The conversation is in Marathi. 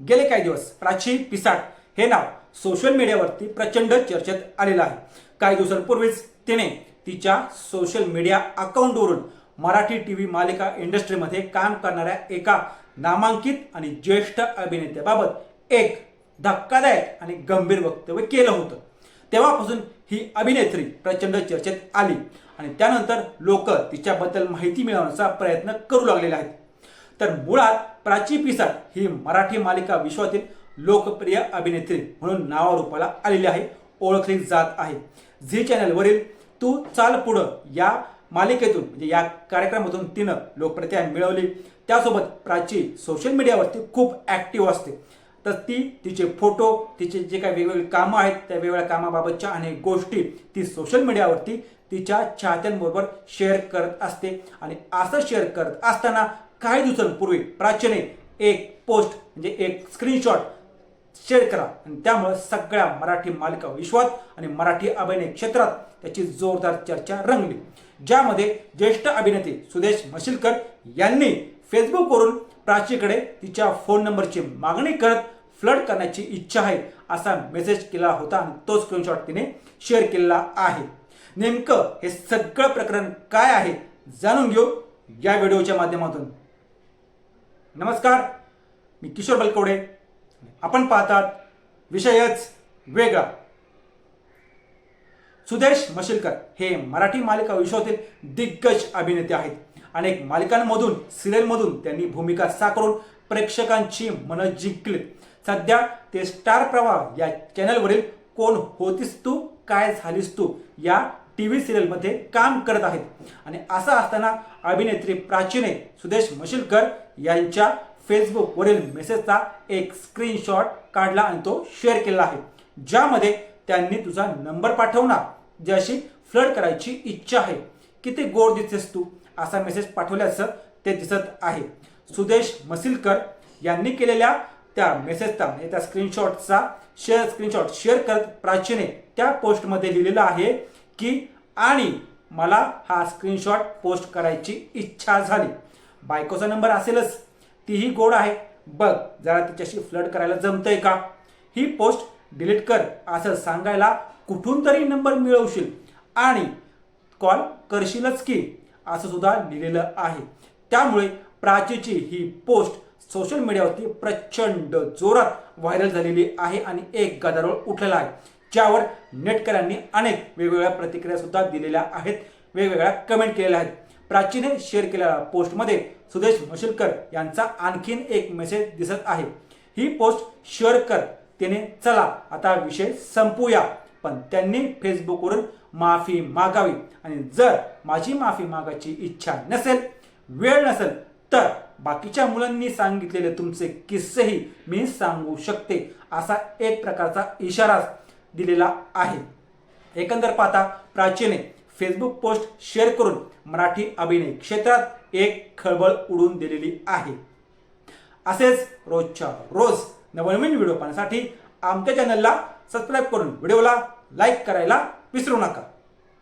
गेले काही दिवस. प्राची पिसाट हे नाव सोशल मीडियावरती प्रचंड चर्चेत आलेलं आहे. काही दिवसांपूर्वीच तिने तिच्या सोशल मीडिया अकाउंटवरून मराठी टी व्ही मालिका इंडस्ट्रीमध्ये काम करणाऱ्या एका नामांकित आणि ज्येष्ठ अभिनेत्याबाबत एक धक्कादायक आणि गंभीर वक्तव्य केलं होतं. तेव्हापासून ही अभिनेत्री प्रचंड चर्चेत आली आणि त्यानंतर लोक तिच्याबद्दल माहिती मिळवण्याचा प्रयत्न करू लागलेले आहेत. तर मुळात प्राची पिसाट ही मराठी मालिका विश्वातील लोकप्रिय अभिनेत्री म्हणून नावारूपाला आलेली आहे ओळखली जात आहे. झी चॅनलवरील तू चाल पुढं या मालिकेतून म्हणजे या कार्यक्रमातून तिनं लोकप्रियता मिळवली. त्यासोबत प्राची सोशल मीडियावरती खूप ॲक्टिव्ह असते. तर ती तिचे फोटो तिचे जे काही वेगवेगळी कामं आहेत त्या वेगवेगळ्या कामाबाबतच्या अनेक गोष्टी ती सोशल मीडियावरती तिच्या चाहत्यांबरोबर शेअर करत असते. आणि असं शेअर करत असताना काही दिवसांपूर्वी प्राचीने एक पोस्ट म्हणजे एक स्क्रीनशॉट शेअर करा आणि त्यामुळे सगळ्या मराठी मालिका विश्वात आणि मराठी अभिनय क्षेत्रात त्याची जोरदार चर्चा रंगली. ज्यामध्ये ज्येष्ठ अभिनेते सुदेश मशिलकर यांनी फेसबुकवरून प्राचीकडे तिच्या फोन नंबरची मागणी करत फ्लड करण्याची इच्छा आहे असा मेसेज केला होता आणि तो स्क्रीनशॉट तिने शेअर केलेला आहे. नेमकं हे सगळं प्रकरण काय आहे? जाणून घेऊ या व्हिडिओच्या माध्यमातून. नमस्कार मी किशोर बलकवडे. आपण पाहतात विषयच वेगळा. सुदेश मशिलकर हे मराठी मालिका विश्वातील दिग्गज अभिनेते आहेत. अनेक मालिकांमधून सिरियलमधून त्यांनी भूमिका साकारून प्रेक्षकांची मनं जिंकली सध्या ते स्टार प्रवाह या चॅनलवरील कोण होतीस तू काय झालीस तू या टी व्ही सिरियलमध्ये काम करत आहेत. आणि असं असताना अभिनेत्री प्राचीने सुदेश मशिलकर यांच्या फेसबुकवरील मेसेजचा एक स्क्रीनशॉट काढला आणि तो शेअर केला आहे. ज्यामध्ये त्यांनी तुझा नंबर पाठवणार ज्याशी फ्लड करायची इच्छा आहे. किती गोड दिसतेस तू असा मेसेज पाठवल्याचं ते दिसत आहे. सुदेश मसिलकर यांनी केलेल्या त्या मेसेजचा म्हणजे त्या स्क्रीनशॉटचा शेअर स्क्रीनशॉट शेअर करत प्राचीने त्या पोस्टमध्ये लिहिलेलं आहे की आणि मला हा स्क्रीनशॉट पोस्ट करायची इच्छा झाली. बायकोचा नंबर असेलच. तीही गोड आहे. बघ जरा तिच्याशी फ्लड करायला जमतंय का? ही पोस्ट डिलीट कर. असं सांगायला कुठून तरी नंबर मिळवशील. आणि कॉल करशीलच की असं सुद्धा लिहिलेलं आहे. त्यामुळे प्राचीची ही पोस्ट सोशल मीडियावरती प्रचंड जोरात व्हायरल झालेली आहे आणि एक गदारोळ उठलेला आहे. ज्यावर नेटकऱ्यांनी अनेक वेगवेगळ्या प्रतिक्रिया सुद्धा दिलेल्या आहेत वेगवेगळ्या कमेंट केलेल्या आहेत. प्राचीने शेअर केलेल्या पोस्टमध्ये सुदेश मशिलकर यांचा आणखीन एक मेसेज दिसत आहे. ही पोस्ट शेअर कर त्याने चला आता विषय संपूया. पण त्यांनी फेसबुकवरून माफी मागावी. आणि जर माझी माफी मागायची इच्छा नसेल वेळ नसेल तर बाकीच्या मुलांनी सांगितलेले तुमचे किस्सेही मी सांगू शकते असा एक प्रकारचा इशारा दिलेला आहे. एकंदर पाहता प्राचीने फेसबुक पोस्ट शेअर करून मराठी अभिनय क्षेत्रात एक खळबळ उडून दिलेली आहे. असेच रोजच्या रोज नवनवीन व्हिडिओ पाहण्यासाठी आमच्या चॅनलला सबस्क्राईब करून व्हिडिओला लाईक करायला विसरू नका.